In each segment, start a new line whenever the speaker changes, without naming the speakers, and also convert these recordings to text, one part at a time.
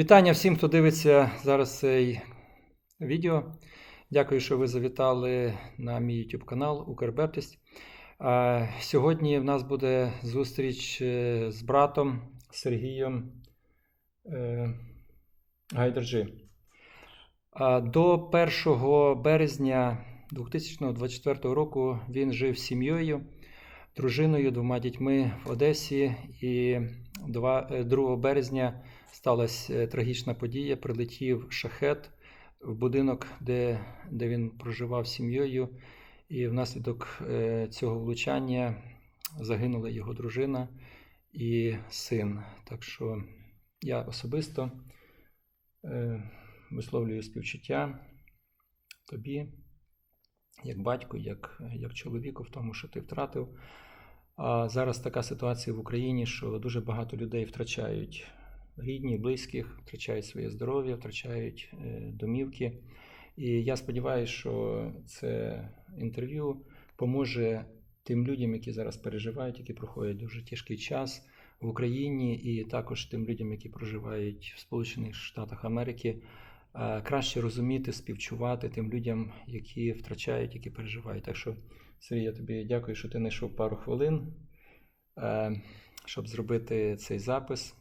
Вітання всім, хто дивиться зараз цей відео. Дякую, що ви завітали на мій YouTube канал Укрбептисть. А, Сьогодні в нас буде зустріч е, з братом Сергієм е, Гайдарджи. А, До 1 березня 2024 року він жив з сім'єю, дружиною, двома дітьми в Одесі. І е, 2 березня сталася е, трагічна подія. Прилетів шахет в будинок, де, де він проживав з сім'єю, і внаслідок е, цього влучання загинула його дружина і син. Так що я особисто е, висловлюю співчуття тобі, як батьку, як, як чоловіку, в тому, що ти втратив. А зараз така ситуація в Україні, що дуже багато людей втрачають рідні, близьких, втрачають своє здоров'я, втрачають е, домівки. І я сподіваюся, що це інтерв'ю поможе тим людям, які зараз переживають, які проходять дуже тяжкий час в Україні, і також тим людям, які проживають в Сполучених Штатах Америки, е, краще розуміти, співчувати тим людям, які втрачають, які переживають. Так що, Сергій, я тобі дякую, що ти знайшов пару хвилин, е, щоб зробити цей запис.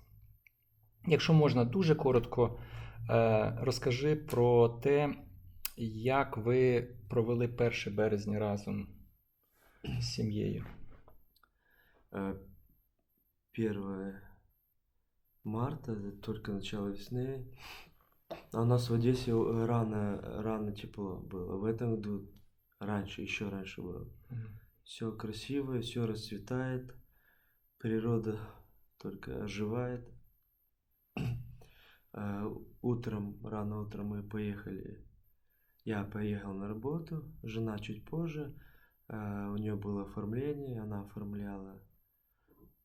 Якщо можна, дуже коротко е, розкажи про те, як ви провели 1 березня разом з сім'єю.
Э, 1 марта, это только начало весны. А у нас в Одессе э, рано, рано тепло было. В этом году раньше, еще раньше было. Все красивое, все расцветает. Природа только оживает. Э, Утром, рано утром мы поехали. Я поехал на работу, жена чуть позже. Э, У нее было оформление, она оформляла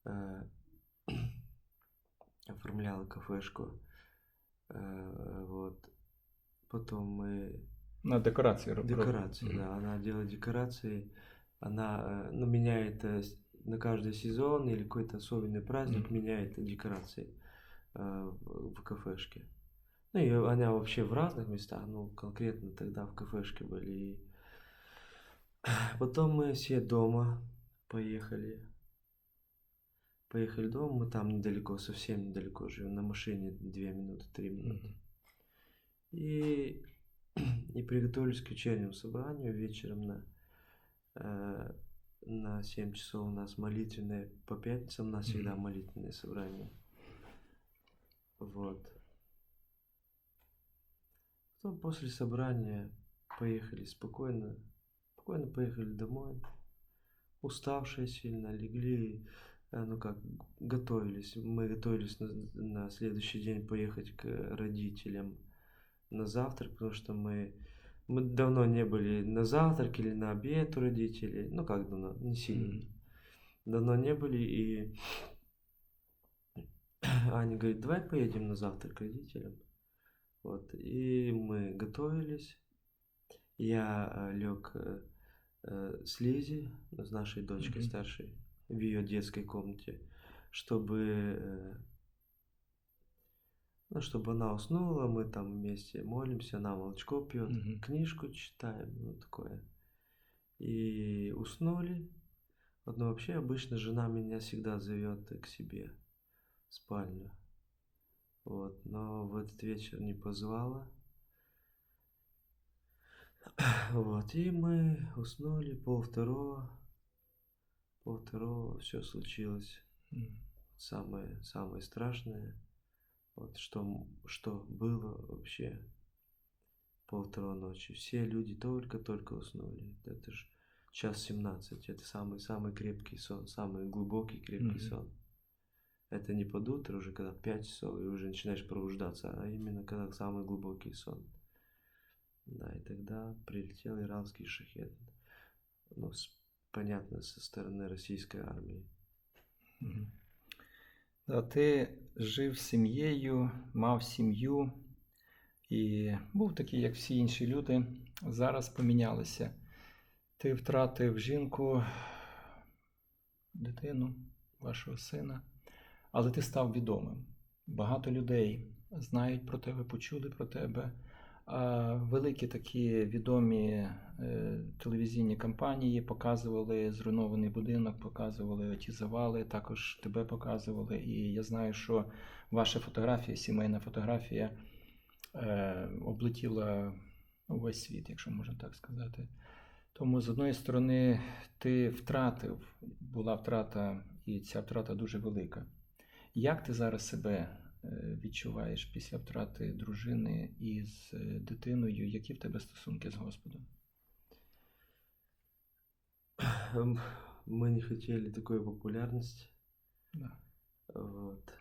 э, оформляла кафешку. Вот. Потом мы
На.
Декорации,
Мгм.
да. Она делает декорации. Она ну, меняет на каждый сезон или какой-то особенный праздник
Мгм.
меняет декорации в, в кафешке. Ну и она вообще в разных местах, ну конкретно тогда в кафешке были. И Потом мы все дома поехали. Поехали дома, мы там недалеко, совсем недалеко живем, на машине 2 минуты, 3 минуты. И, и приготовились к вечернему собранию вечером на, э, на 7 часов у нас молитвенное, по пятницам у нас всегда молитвенное собрание. Вот. Потом после собрания поехали спокойно, спокойно поехали домой. Уставшие сильно, легли, э, ну как, готовились. Мы готовились на, на следующий день поехать к родителям на завтрак, потому что мы, мы давно не были на завтрак или на обед у родителей. Ну как давно, не сильно.
Мгм.
Давно не были, и Аня говорит, давай поедем на завтрак к родителям. Вот, и мы готовились. Я лег с Лизи, с нашей дочкой
Мгм.
старшей, в ее детской комнате, чтобы, э, ну, чтобы она уснула, мы там вместе молимся, она молочко пьет,
Мгм.
книжку читаем, ну такое. И уснули. Вот, но вообще обычно жена меня всегда зовет к себе спальню. Вот, но в этот вечер не позвала. Вот, и мы уснули пол второго. Пол второго все случилось. Самое, самое страшное. Вот что, что было вообще пол второго ночи. Все люди только-только уснули. Это же час 17. Это самый-самый крепкий сон, самый глубокий крепкий
Мгм.
сон. Это не под утро уже, когда 5 часов и уже начинаешь пробуждаться, а именно когда самый глубокий сон. Да, и тогда прилетел иранский шахет. Ну, с- понятно, со стороны российской армии.
Мгм. Да, ти жив з сім'єю, мав сім'ю і був такий, як всі інші люди. Зараз помінялися. Ти втратив жінку, дитину, вашого сина, Але ти став відомим. багато людей знають про тебе, почули про тебе. Великі такі відомі е, телевізійні кампанії показували зруйнований будинок, показували ті завали, також тебе показували. І я знаю, що ваша фотографія, сімейна фотографія, е, облетіла увесь світ, якщо можна так сказати. Тому, з одної сторони, ти втратив, була втрата, і ця втрата дуже велика. Як ти зараз себе е, відчуваєш після втрати дружини і з е, дитиною? Які в тебе стосунки з Господом?
Эм, Мы не хотели такой популярности.
Да.
Вот.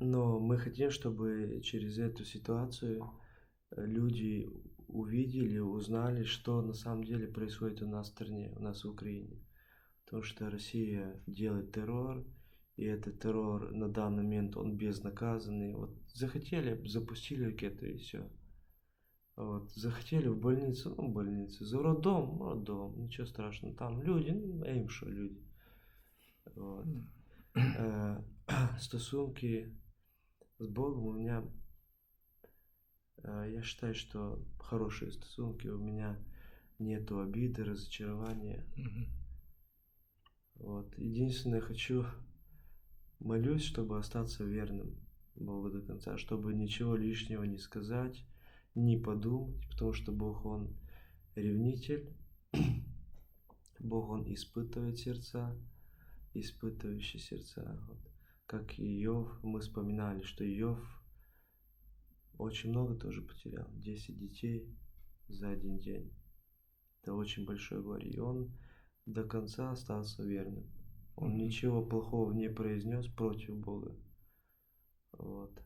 Но мы хотим, чтобы через эту ситуацию э, люди увидели, узнали, что на самом деле происходит у нас в стране, у нас в Украине. Потому что Россия делает террор, и этот террор на данный момент, он безнаказанный. Вот захотели, запустили ракету и все. Вот. Захотели в больницу, ну, в больницу. За роддом, роддом, ничего страшного. Там люди, ну, им что люди. Вот. Э, стосунки с Богом у меня, э, я считаю, что хорошие стосунки, у меня нету обиды, разочарования. Вот. Единственное, хочу, молюсь, чтобы остаться верным Богу до конца, чтобы ничего лишнего не сказать, не подумать, потому что Бог, Он ревнитель, Бог, Он испытывает сердца, испытывающий сердца. Вот. Как Иов, мы вспоминали, что Иов очень много тоже потерял, 10 детей за один день. Это очень большое горе. И он до конца остался верным. Он ничего плохого не произнес против Бога. Вот.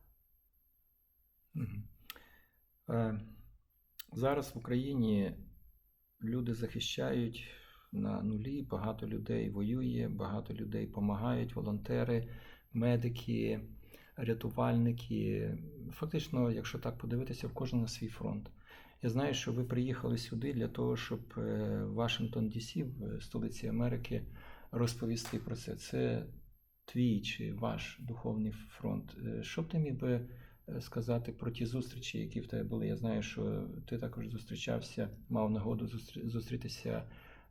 Е, Зараз в Україні люди захищають на нулі, багато людей воює, багато людей допомагають, волонтери, медики, рятувальники. Фактично, якщо так подивитися, в кожен на свій фронт. Я знаю, що ви приїхали сюди для того, щоб е, Вашингтон Дісі, в столиці Америки, розповісти про це. Це твій чи ваш духовний фронт. Е, Що б ти міг би е, сказати про ті зустрічі, які в тебе були? Я знаю, що ти також зустрічався, мав нагоду зустрі- зустрітися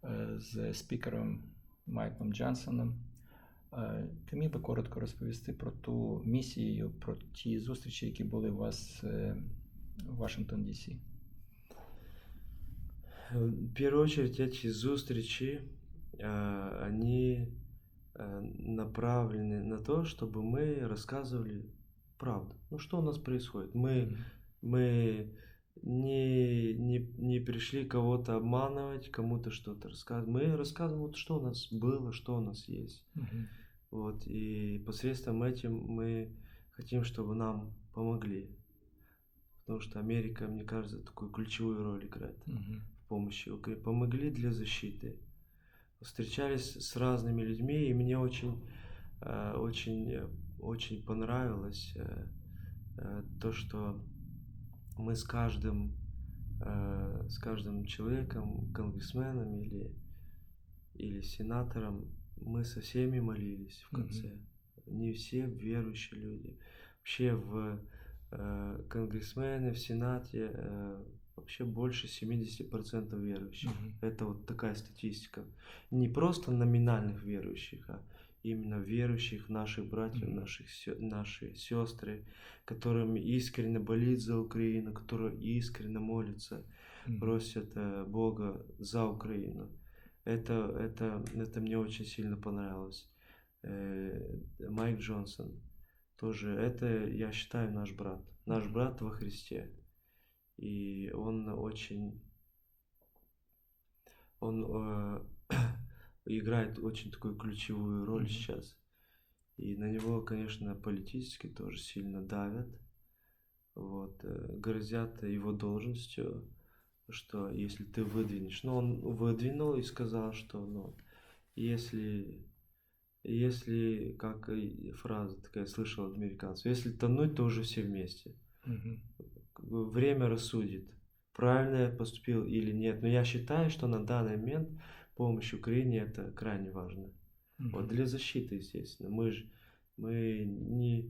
е, з спікером Майклом Джонсоном. Е, Ти міг би коротко розповісти про ту місію, про ті зустрічі, які були у вас е, в Вашингтон Дісі?
В первую очередь эти зустрічи, э, они э, направлены на то, чтобы мы рассказывали правду. Ну, что у нас происходит? Мы, мы не, не, не пришли кого-то обманывать, кому-то что-то рассказывать. Мы рассказываем, вот, что у нас было, что у нас есть.
Мгм.
Вот, и посредством этим мы хотим, чтобы нам помогли. Потому что Америка, мне кажется, такую ключевую роль играет
Мгм.
Помощи Украине. Помогли для защиты. Встречались с разными людьми, и мне очень, э, очень, очень понравилось э, э, то, что мы с каждым, с каждым человеком, конгрессменом или, или сенатором, мы со всеми молились в конце. Не все верующие люди. Вообще в конгрессмены, в Сенате вообще больше 70% верующих.
Мгм.
Это вот такая статистика. Не просто номинальных верующих, а именно верующих наших братьев,
Мгм.
наших, се- наши сестры, которым искренне болит за Украину, которые искренне молятся,
Мгм.
просят э, Бога за Украину. Это, это, это мне очень сильно понравилось. Э, Майк Джонсон тоже, это, я считаю, наш брат. Наш брат во Христе. И он очень, он э, играет очень такую ключевую роль
Мгм.
сейчас. И на него, конечно, политически тоже сильно давят. Вот, э, грозят его должностью, что если ты выдвинешь, ну он выдвинул и сказал, что, ну, если, если, как фраза такая слышал от американцев, если тонуть, то уже все вместе.
Мгм.
Как бы Время рассудит, правильно я поступил или нет. Но я считаю, что на данный момент помощь Украине это крайне важно. Вот
Мгм.
для защиты, естественно. Мы же Мы не,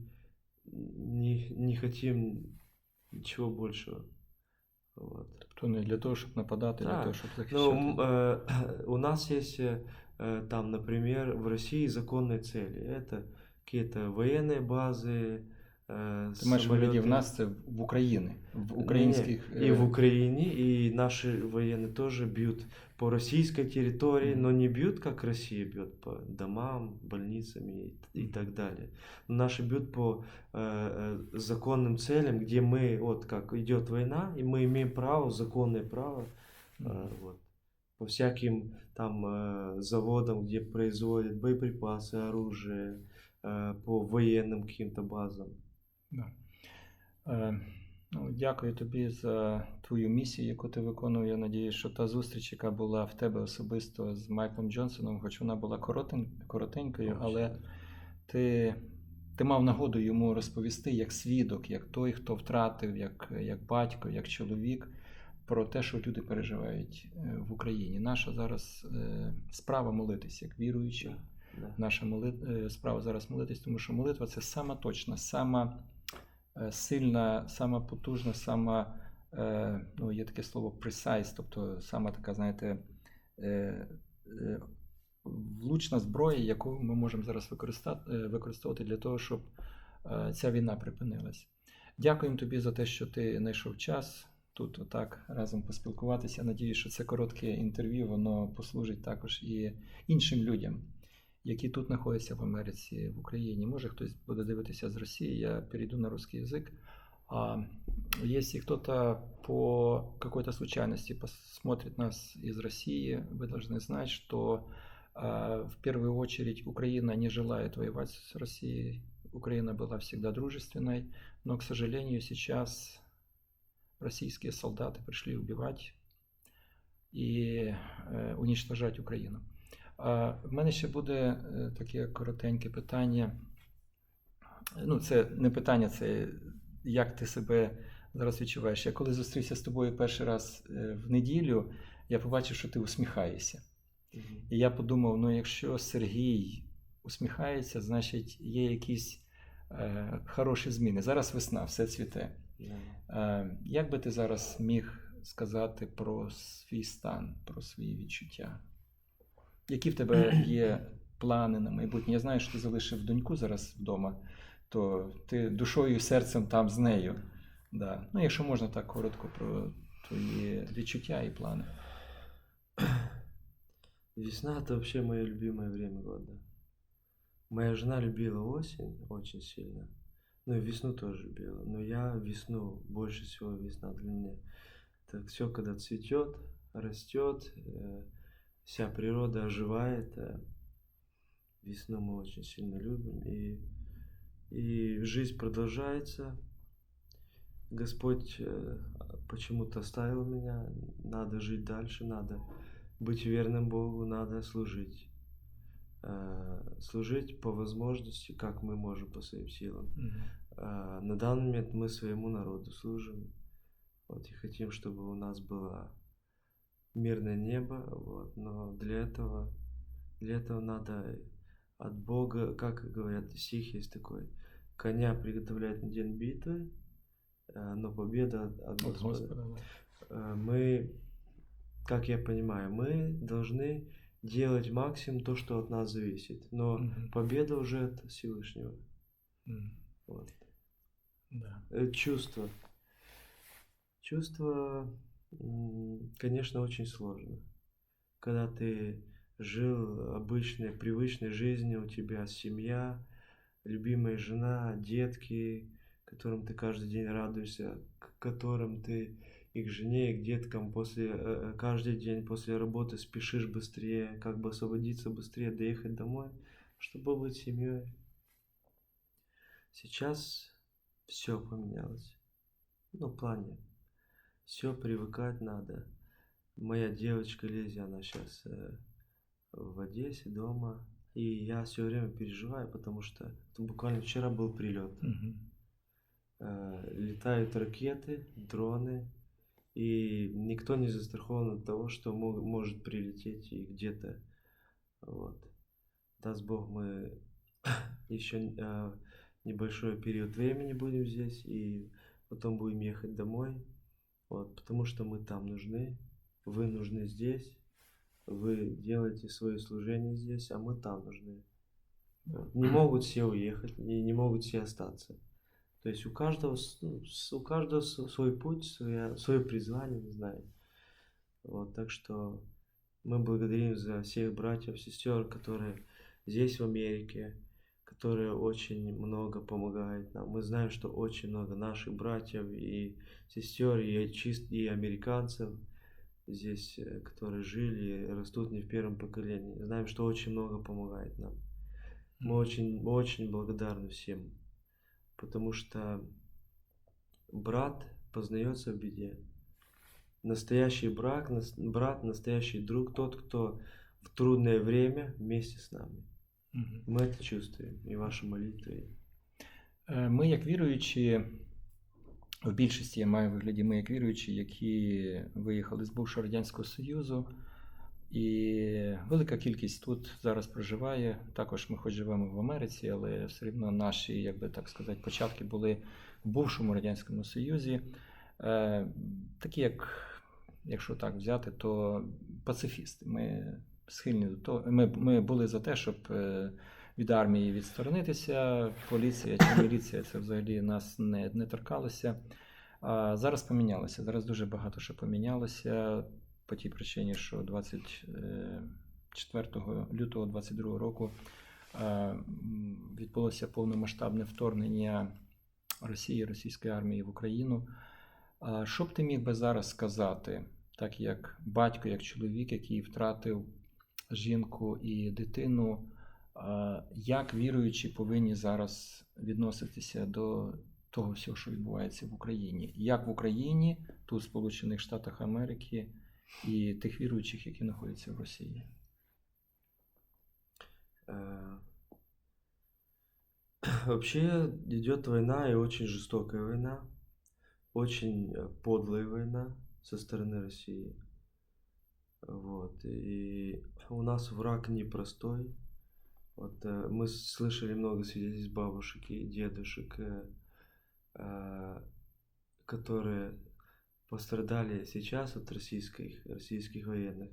не, не хотим ничего большего. Вот.
Тобто не для того, щоб нападати, для
Так.
того, щоб
Ну,
захищати.
м, э, у нас есть э, э, там, например, в России законные цели. Это какие-то военные базы,
Ти маєш в виду, в
самолеты.
нас це в Україні, в українських.
Не-не, И
е,
в Украине, и наши военные тоже бьют по российской территории,
Мгм.
но не бьют, как Россия бьет по домам, больницам и, и так далее. Наши бьют по э, э, законным целям, где мы, вот как идет война, и мы имеем право, законное право,
мгм.
э, вот, по всяким там э, заводам, где производят боеприпасы, оружие, э, по военным каким-то базам.
Да. Е, ну, дякую тобі за твою місію, яку ти виконує. Я надію, що та зустріч, яка була в тебе особисто з Майклом Джонсоном, хоч вона була коротен, коротенькою, але ти, ти мав нагоду йому розповісти як свідок, як той, хто втратив, як, як батько, як чоловік, про те, що люди переживають е, в Україні. Наша зараз е, справа молитись, як віруючі. Наша моли... е, справа зараз молитись, тому що молитва це сама точна, сама сильна, сама потужна, сама, е, ну, є таке слово precise, тобто сама така, знаєте, е, е, влучна зброя, яку ми можемо зараз е, використовувати для того, щоб е, ця війна припинилась. Дякуємо тобі за те, що ти знайшов час тут отак разом поспілкуватися. Надію, що це коротке інтерв'ю, воно послужить також і іншим людям які тут знаходяться в Америці, в Україні. Може, хтось буде дивитися з Росії, я перейду на русский язык. А если кто-то по какой-то случайности посмотрит нас из России, вы должны знать, что а, в первую очередь Украина не желает воевать с Россией. Украина была всегда дружественной, но, к сожалению, сейчас российские солдаты пришли убивать и э, уничтожать Украину. В мене ще буде е, таке коротеньке питання. Ну, це не питання, це як ти себе зараз відчуваєш. Я коли зустрівся з тобою перший раз е, в неділю, я побачив, що ти усміхаєшся. І я подумав: ну, якщо Сергій усміхається, значить є якісь е, хороші зміни. Зараз весна, все цвіте. Е, як би ти зараз міг сказати про свій стан, про свої відчуття? Які в тебе є плани на майбутнє? Я знаю, що ти залишив доньку зараз вдома, то ти душою і серцем там з нею. Да. Ну, якщо можна так коротко про твої відчуття і плани.
Весна это вообще мое любимое время года. Моя жена любила осень очень сильно. Ну и весну тоже любила. Но я весну, больше всего весна для меня. Так все, когда цветет, растет, э, вся природа оживает. э, Весну мы очень сильно любим. И, и жизнь продолжается. Господь э, почему-то оставил меня. Надо жить дальше, надо быть верным Богу, надо служить. Э, Служить по возможности, как мы можем по своим силам. А, На данный момент мы своему народу служим. Вот, и хотим, чтобы у нас было мирное небо. Вот, но для этого, для этого надо от Бога, как говорят, стих есть такой, коня приготовляет на день битвы, а, но победа от, от Господа.
Господа. да.
Э, Мы, как я понимаю, мы должны делать максимум то, что от нас зависит. Но
Мгм.
победа уже от Всевышнего.
М,
Вот.
Да.
Э, Чувство. Чувство, м, конечно, очень сложно. Когда ты жил обычной, привычной жизнью, у тебя семья, любимая жена, детки, которым ты каждый день радуешься, к которым ты и к жене, и к деткам после, э, каждый день после работы спешишь быстрее, как бы освободиться быстрее, доехать домой, чтобы быть семьей. Сейчас все поменялось. Ну, плане. Все привыкать надо. Моя девочка Лизия, она сейчас в Одессе дома. И я все время переживаю, потому что буквально вчера был прилет.
Мгм.
Э, Летают ракеты, дроны, и никто не застрахован от того, что мо- может прилететь и где-то. Вот. Даст Бог, мы еще э, небольшой период времени будем здесь, и потом будем ехать домой. Вот, потому что мы там нужны, вы нужны здесь, вы делаете свое служение здесь, а мы там нужны. Не могут все уехать, и не могут все остаться. То есть у каждого, ну, у каждого свой путь, свое, свое призвание, не знаю. Вот, так что мы благодарим за всех братьев, сестер, которые здесь, в Америке, которые очень много помогают нам. Мы знаем, что очень много наших братьев и сестер, и, чист, и американцев здесь, э, которые жили и растут не в первом поколении. Знаем, что очень много помогает нам. Мы очень, очень благодарны всем, потому что брат познается в беде. Настоящий брак, брат, настоящий друг, тот, кто в трудное время вместе с нами.
Мгм.
Мы это чувствуем, и ваши молитвы.
Е, Ми, як віруючі, в більшості я маю в вигляді, ми як віруючі, які виїхали з бувшого Радянського Союзу, і велика кількість тут зараз проживає. Також ми хоч живемо в Америці, але все рівно наші, як би так сказати, початки були в бувшому Радянському Союзі. Е, Такі, як, якщо так взяти, то пацифісти. Ми схильні до того. Ми, ми були за те, щоб е, від армії відсторонитися. Поліція чи міліція це взагалі нас не, не торкалося. А зараз помінялося. Зараз дуже багато що помінялося по тій причині, що 24 лютого 22 року е, відбулося повномасштабне вторгнення Росії, російської армії в Україну. Що б ти міг би зараз сказати, так як батько, як чоловік, який втратив жінку і дитину, а, як віруючі повинні зараз відноситися до того всього, що відбувається в Україні? Як в Україні, тут в Сполучених Штатах Америки, і тих віруючих, які знаходяться в Росії?
Э, Вообще идет война, и очень жестокая война, очень э, подлая война со стороны России. Вот. И у нас враг непростой. Вот э, мы слышали много свидетельств бабушек и дедушек, э, э, которые пострадали сейчас от российских, российских военных.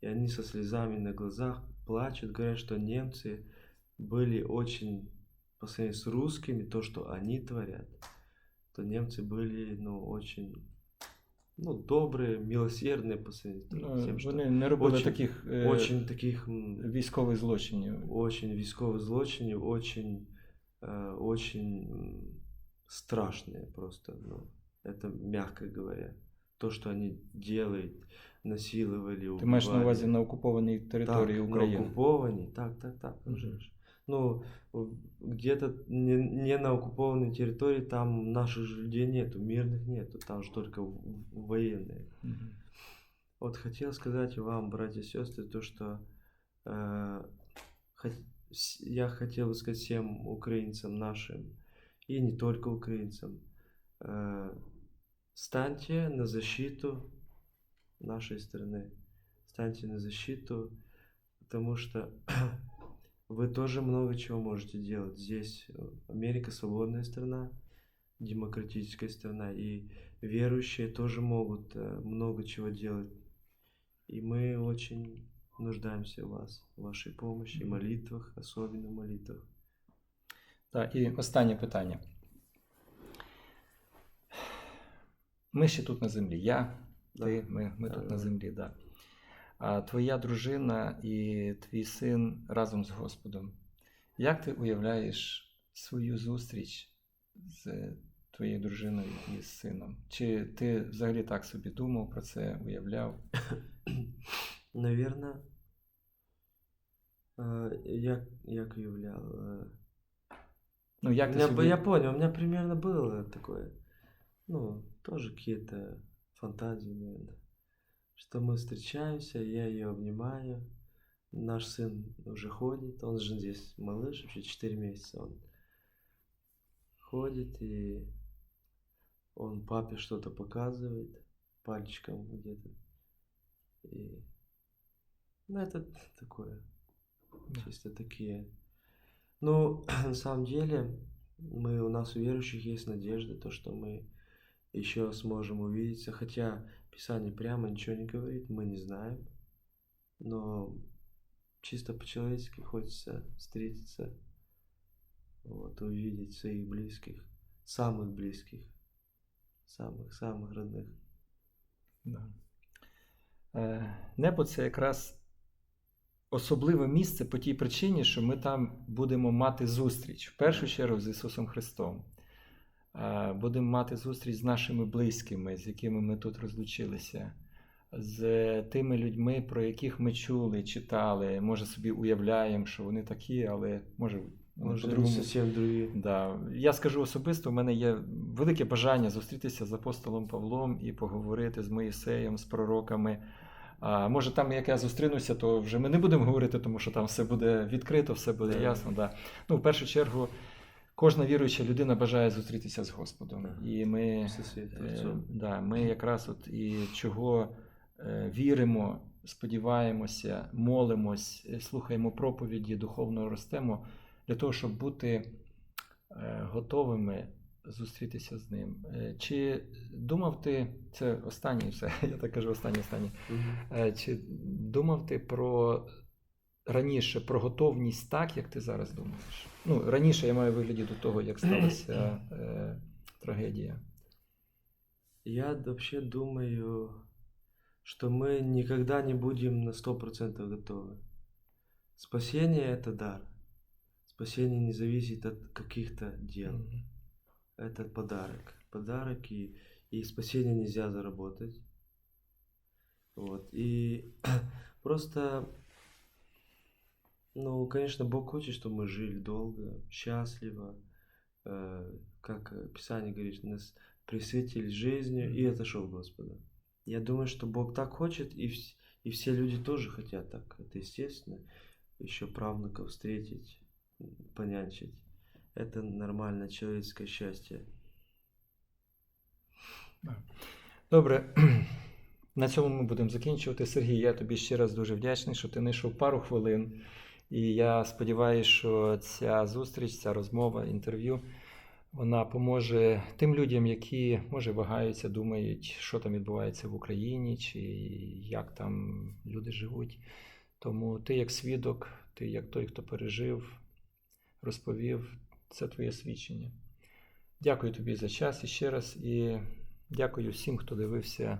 И они со слезами на глазах плачут, говорят, что немцы были очень, по сравнению с русскими, то, что они творят, то немцы были, ну, очень, ну, добрые, милосердные по сравнению с
Ну,
тем, что
Вони не робили
очень-
таких е,
очень таких м,
військових злочинів.
очень військовых злочинів, очень, э, очень м, страшные просто, ну, это мягко говоря. То, что они делают, насиловали,
Ти маєш на
убивали.
увазі на окупованій території
так,
України.
на оккупованной, так, так, так,
Мгм.
Ну, где-то не, не на оккупованной территории, там наших же людей нету, мирных нету, там же только военные.
Мгм.
Вот хотел сказать вам, братья и сестры, то, что э, хот- я хотел бы сказать всем украинцам нашим, и не только украинцам, э, станьте на защиту нашей страны, станьте на защиту, потому что вы тоже много чего можете делать. Здесь э, Америка свободная страна, демократическая страна, и верующие тоже могут э, много чего делать. И мы очень нуждаемся в вас, в вашей помощи,
Мгм.
молитвах, особенно в молитвах.
Так, і останнє питання. Ми ще тут на землі. Я,
Да.
ти, ми, ми тут на
Е.
землі, так. Да. А твоя дружина і твій син разом з Господом. Як ти уявляєш свою зустріч з твоєю дружиною і з сином? Чи ти взагалі так собі думав про це, уявляв?
Наверное, э, я, як уявлял. э,
Ну, як
у
ти
меня,
собі...
Я понял, у меня примерно было такое, ну, тоже какие-то фантазии, наверное, Что мы встречаемся, я ее обнимаю, наш сын уже ходит, он же здесь малыш, вообще 4 месяца он ходит, и он папе что-то показывает пальчиком где-то. И, ну, это такое,
Да.
чисто такие Ну, на самом деле, мы, у нас у верующих есть надежда, то, что мы еще сможем увидеться, хотя Писание прямо ничего не говорит, мы не знаем, но чисто по-человечески хочется встретиться, вот, увидеть своих близких, самых близких, самых-самых родных.
Да. Е, Небо це якраз особливе місце по тій причині, що ми там будемо мати зустріч в першу чергу з Ісусом Христом. Будемо мати зустріч з нашими близькими, з якими ми тут розлучилися, з тими людьми, про яких ми чули, читали. Може собі уявляємо, що вони такі, але може по-другому.
совсем другие.
Да. Я скажу особисто, у мене є велике бажання зустрітися з апостолом Павлом і поговорити з Моїсеєм, з пророками. А може, там як я зустрінуся, то вже ми не будемо говорити, тому що там все буде відкрито, все буде ясно. Да. Ну, в першу чергу, кожна віруюча людина бажає зустрітися з Господом. І ми, е, да, ми якраз от і чого е, віримо, сподіваємося, молимось, е, слухаємо проповіді, духовно ростемо для того, щоб бути готовими зустрітися з ним. Чи думав ти, це останнє все, я так кажу, останнє останнє. Чи думав ти про раніше про готовність так, як ти зараз думаєш? Ну, раніше я маю вигляді до того, як сталася е, трагедія.
Я вообще думаю, что мы никогда не будем на 100% готовы. Спасение – это дар. Спасение не зависит от каких-то дел.
Мгм.
Это подарок. Подарок, и, и спасение нельзя заработать. Вот. И просто, ну, конечно, Бог хочет, чтобы мы жили долго, счастливо. Э, Как э, Писание говорит, нас присытились жизнью и отошел Господа. Я думаю, что Бог так хочет, и, вс- и все люди тоже хотят так. Это естественно. Еще правнуков встретить, м, понянчить. Это нормальное человеческое счастье.
Добре, на цьому ми будемо закінчувати. Сергій, я тобі ще раз дуже вдячний, що ти знайшов пару хвилин. І я сподіваюся, що ця зустріч, ця розмова, інтерв'ю, вона поможе тим людям, які може вагаються, думають, що там відбувається в Україні, чи як там люди живуть. Тому ти як свідок, ти як той, хто пережив, розповів, це твоє свідчення. Дякую тобі за час іще раз і дякую всім, хто дивився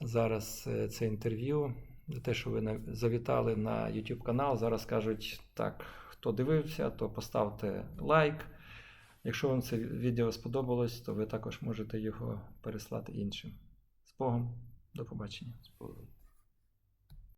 зараз е, це інтерв'ю, за те, що ви завітали на YouTube канал. Зараз кажуть, так, хто дивився, то поставте лайк. Якщо вам це відео сподобалось, то ви також можете його переслати іншим. З Богом, до побачення.
З Богом.